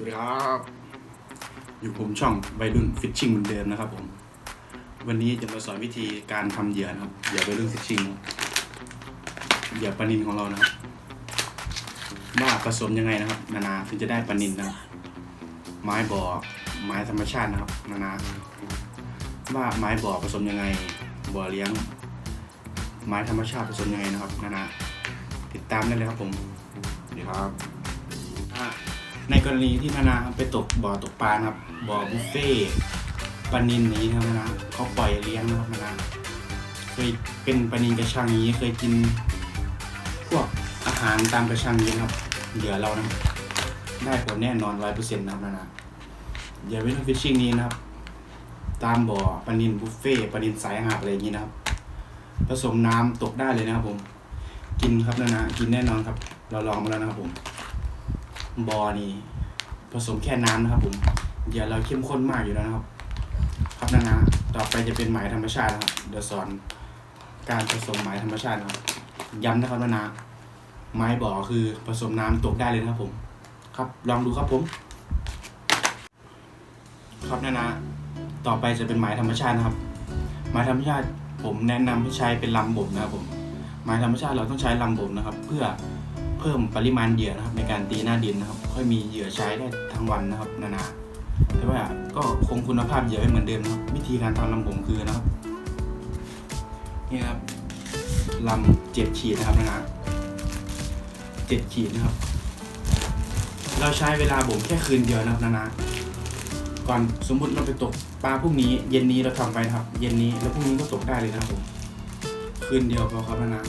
สวัสดีครับ อยู่ผมช่องวัยรุ่นฟิชชิ่งเหมือนเดิมนะครับผม วันนี้จะมาสอนวิธีการทำเหยื่อนะครับเหยื่อวัยรุ่นฟิชชิ่งเหยื่อปลานินของเรานะครับว่าผสมยังไงนะครับ นานาถึงจะได้ปลานินนะครับไม้บ่อไม้ธรรมชาตินะครับ นานาว่าไม้บ่อผสมยังไงบ่อเลี้ยง ไม้ธรรมชาติผสมยังไงนะครับ นานาติดตามได้เลยครับผมสวัสดีครับ ในกรณีที่นานาครับไปตกบ่อตกปลานะครับบ่อบุฟเฟ่ปลานินนี้นะครับนานาเขาปล่อยเลี้ยงนะครับนานาเคยเป็นปลานินกระชังนี้เคยกินพวกอาหารตามกระชังนี้นะครับเหยื่อเรานะได้ผลแน่นอนร้อยเปอร์เซ็นต์นะครับนานาอย่าไปทำฟิชชิ่งนี้นะครับ ตามบ่อปลานินบุฟเฟ่ปลานินสายหาบอะไรอย่างนี้นะครับ ผสมน้ำตกได้เลยนะครับผม กินครับนานากินแน่นอนครับ เราลองมาแล้วนะครับผม บอนี่ ผสมแค่น้ำนะครับผมอย่าเราเข้มข้นมากอยู่แล้วนะครับ ครับนานาต่อไปจะเป็นไหมธรรมชาตินะครับเดี๋ยวสอนการผสมไหมธรรมชาตินะครับย้ำนะครับนานาไม้บ่อคือผสมน้ำตกได้เลยนะครับผม ครับลองดูครับผม ครับนานาต่อไปจะเป็นไหมธรรมชาตินะครับไหมธรรมชาติผมแนะนำให้ใช้เป็นลำบ่มนะครับผมไหมธรรมชาติเราต้องใช้ลำบ่มนะครับ เพื่อ เพิ่มปริมาณเหยื่อนะครับในการตีหน้าดินนะครับ ค่อยมีเหยื่อใช้ได้ทั้งวันนะครับนานาแต่ว่าก็คงคุณภาพเหยื่อไว้เหมือนเดิมนะครับวิธีการทำลำผมคือนะครับนี่ครับลำเจ็ดขีดนะครับนานาเจ็ดขีดนะครับ เราใช้เวลาบ่มแค่คืนเดียวนะครับนานาก่อนสมมุติเราไปตกปลาพรุ่งนี้ เย็นนี้เราทำไปนะครับ เย็นนี้แล้วพรุ่งนี้ก็ตกได้เลยนะครับผมคืนเดียวพอครับนานา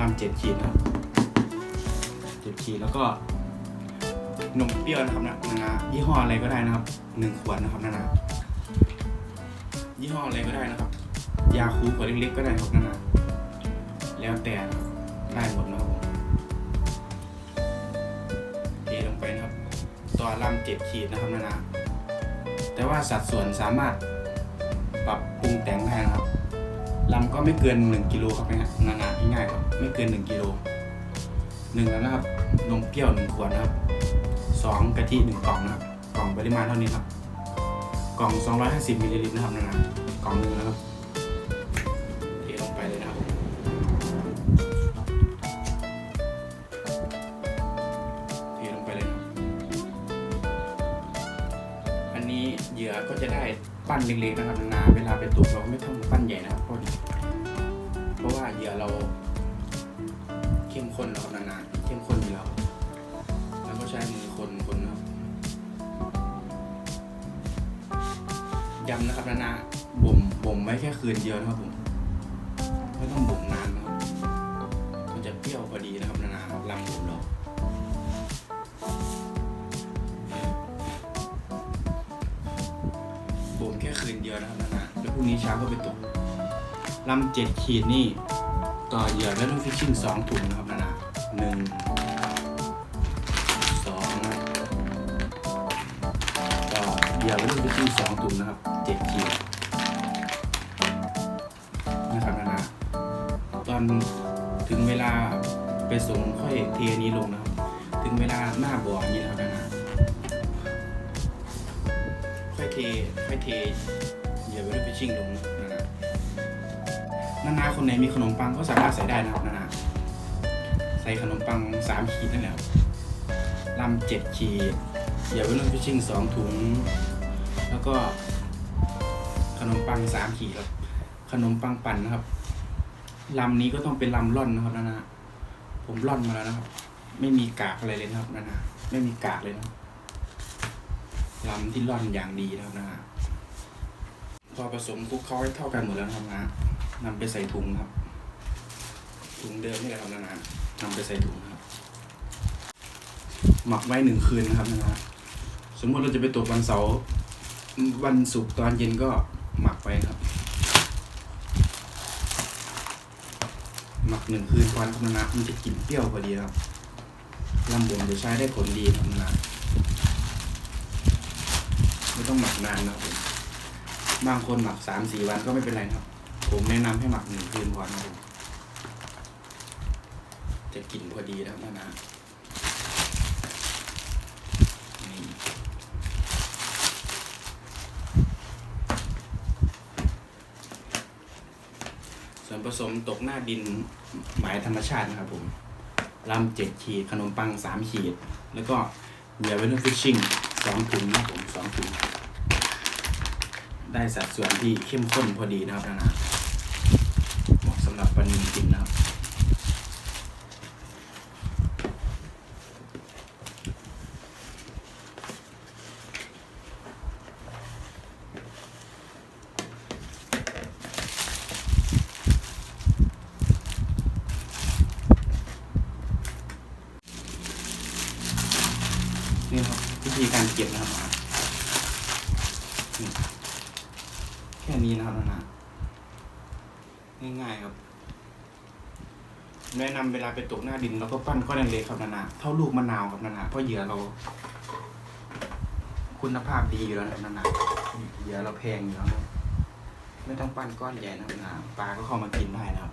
ำลำเจ็ดขีดนะครับเจ็ดขีดแล้วก็นมเปรี้ยวนะครับนะนานายี่ห้ออะไรก็ได้นะครับหนึ่งขวดนะครับนานายี่ห้ออะไรก็ได้นะครับ ยาคูขวดเล็กๆก็ได้ครับนานาแล้วแต่นะครับได้หมดนะครับผมเทลงไปนะครับต่อลำเจ็ดขีดนะครับนานาแต่ว่าสัดส่วนสามารถปรับปรุงแต่งได้นะครับ ลำก็ไม่เกิน 1กิโลครับนะฮะนานๆง่ายๆครับไม่เกิน 1กิโลหนึ่งแล้วนะครับนมเปรี้ยว1ขวดนะครับสองกะทิ1กล่องนะครับกล่องปริมาณเท่านี้ครับ กล่อง 250มิลลิลิตรนะครับนะกล่องหนึงนะครับเทลงไปเลยนะครับ ปั้นเล็กๆนะครับนาเวลาไปตกเราไม่ต้องปั้นใหญ่นะครับเพราะเพราะว่าเหยื่อเราเข้มข้นแล้วครับนาๆเข้มข้นอยู่แล้วแล้วก็ใช้มือคนคนนะครับย้ำนะครับนาๆบ่มบ่มไว้แค่คืนเดียวนะครับผมไม่ต้องบ่มนานนะครับมันจะเปรี้ยวพอดีนะครับนาๆครับลำบ่มเรา บ่มแค่คืนเดียวนะครับนานาแล้วพรุ่งนี้เช้าก็ไปตกลำเจ็ดขีดนี่ต่อเหยื่อแล้วต้องฟิชชิ่งสองถุงนะครับนานาหนึ่งสองต่อเหยื่อแล้วต้องฟิชชิ่งสองถุงนะครับเจ็ดขีดนะครับนานาตอนถึงเวลาไปส่งค่อยเทนี้ลงนะครับ ถึงเวลาหน้าบ่อยนี้นะครับนา เทค่เทเหยื่อเวลฟิชชิ่งลงนะนะนานาคนไหนมีขนมปังก็สามารถใส่ได้นะครับนานาใส่ขนมปังสามขีดนั่นแหละลำเจ็ดขีดเหยื่อเวลฟิชชิ่งสองถุง แล้วก็ขนมปังสามขีดครับ ขนมปังปั่นนะครับลำนี้ก็ต้องเป็นลำร่อนนะครับนานาผมร่อนมาแล้วนะครับ ไม่มีกากอะไรเลยนะครับนานาไม่มีกากเลยนะครับ ลำที่ร่อนอย่างดีแล้วนะฮะพอผสมคลุกเคล้าให้เข้ากันหมดแล้วนะครับนะนำไปใส่ถุงครับ ถุงเดิมนี่แหละครับนะนะนำไปใส่ถุงครับ หมักไว้หนึ่งคืนนะครับนะฮะสมมติเราจะไปตกวันเสาร์วันศุกร์ตอนเย็นก็หมักไว้ครับ หมักหนึ่งคืนก่อนครับนะมันจะกลิ่นเปรี้ยวพอดีครับลำบวงจะใช้ได้ผลดีครับนะนะ ไม่ต้องหมักนานนะผมบางคนหมักสามสี่วันก็ไม่เป็นไรครับ ผมแนะนำให้หมักหนึ่งคืนก่อนะครับจะกลิ่นพอดีแล้วนะนะส่วนผสมตกหน้าดินหมายธรรมชาตินะครับผมลำเจ็ดขีด ขนมปังสามขีด แล้วก็เหยื่อเวลฟิชชิ่ง สองถุงนะครับผมสองถุง ได้สัดส่วนที่เข้มข้นพอดีนะครับนะนะเหมาะสำหรับปลานิลกินนะครับ ธีการเก็บนะครับแค่นี้นะครับนะง่ายๆครับ แนะนำเวลาไปตกหน้าดินเราก็ปั้นก้อนเล็กๆครับนานาเท่าลูกมะนาวครับนานาเพราะเหยื่อเรา คุณภาพดีอยู่แล้วนะครับนานาเหยื่อเราแพงอยู่แล้วไม่ต้องปั้นก้อนใหญ่นะนานาปลาก็เข้ามากินได้นะครับ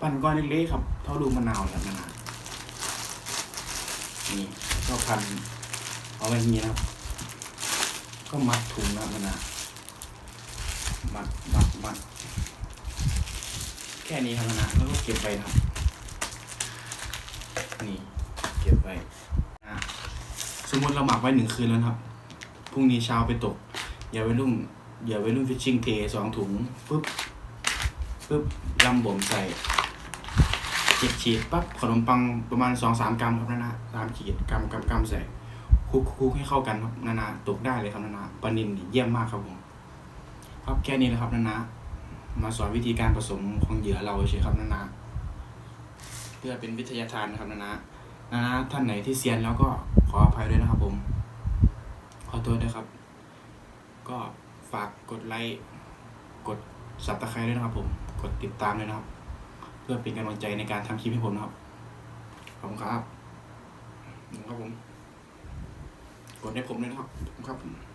ปั้นก้อนเล็กๆครับ เท่าลูกมะนาวครับนานานี่ก็พัน เอาไว้อย่างนี้นะก็มัดถุงนะมันนะมัดมัดมัดแค่นี้ครับนะแล้วก็เก็บไปครับนี่เก็บไปนะสมมติเราหมักไว้หนึ่งคืนแล้วครับพรุ่งนี้เช้าไปตกอย่าไปรุ่งอย่าไปรุ่งฟิชชิ่งเทสองถุงปุ๊บปุ๊บลำบ่มใส่เจ็ดขีดปั๊บขนมปังประมาณสองสามกรัมครับนะนะสามขีดกรัมกรัมกรัมใส่ คลุกคลุกให้เข้ากันครับนานาตกได้เลยครับนานาปลานินเยี่ยมมากครับผมครับแค่นี้นะครับนานามาสอนวิธีการผสมของเหยื่อเราเฉยครับนานาเพื่อเป็นวิทยาทานนะครับนานานานาท่านไหนที่เซียนแล้วก็ขออภัยด้วยนะครับผม ขอโทษด้วยครับ ก็ฝากกดไลค์กดสับตะไคร้ด้วยนะครับผมกดติดตามด้วยนะครับ เพื่อเป็นกำลังใจในการทำคลิปให้ผมนะครับขอบคุณครับขอบคุณครับผม กดให้ผมด้วยนะครับ ครับผม